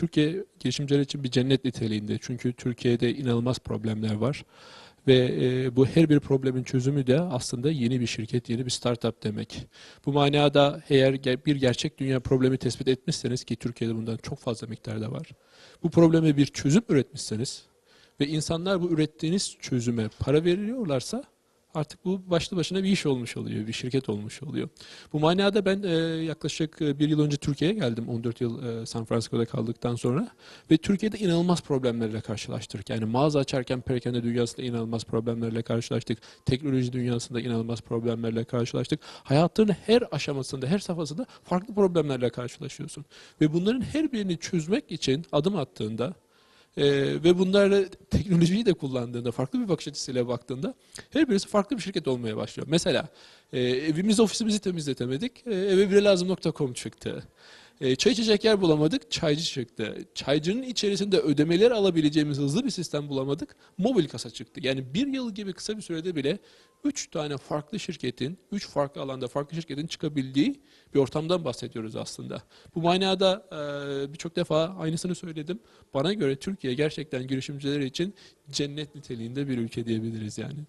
Türkiye girişimciler için bir cennet niteliğinde. Çünkü Türkiye'de inanılmaz problemler var. Ve e, bu her bir problemin çözümü de aslında yeni bir şirket, yeni bir startup demek. Bu manada eğer bir gerçek dünya problemi tespit etmişseniz ki Türkiye'de bundan çok fazla miktarda var. Bu probleme bir çözüm üretmişseniz ve insanlar bu ürettiğiniz çözüme para veriyorlarsa artık bu başlı başına bir iş olmuş oluyor, bir şirket olmuş oluyor. Bu manada ben e, yaklaşık e, bir yıl önce Türkiye'ye geldim, 14 yıl e, San Francisco'da kaldıktan sonra ve Türkiye'de inanılmaz problemlerle karşılaştık. Yani mağaza açarken perakende dünyasında inanılmaz problemlerle karşılaştık, teknoloji dünyasında inanılmaz problemlerle karşılaştık. Hayatının her aşamasında, her safhasında farklı problemlerle karşılaşıyorsun. Ve bunların her birini çözmek için adım attığında e, ve bunlarla teknolojiyi de kullandığında, farklı bir bakış açısıyla baktığında her birisi farklı bir şirket olmaya başlıyor. Mesela e, evimiz ofisimizi temizletemedik, e, eve bire lazım.com çıktı. E, çay içecek yer bulamadık, çaycı çıktı. Çaycının içerisinde ödemeler alabileceğimiz hızlı bir sistem bulamadık, mobil kasa çıktı. Yani bir yıl gibi kısa bir sürede bile üç tane farklı şirketin, üç farklı alanda farklı şirketin çıkabildiği bir ortamdan bahsediyoruz aslında. Bu manada e, birçok defa aynısını söyledim. Bana göre Türkiye gerçekten girişimciler için cennet niteliğinde bir ülke diyebiliriz yani.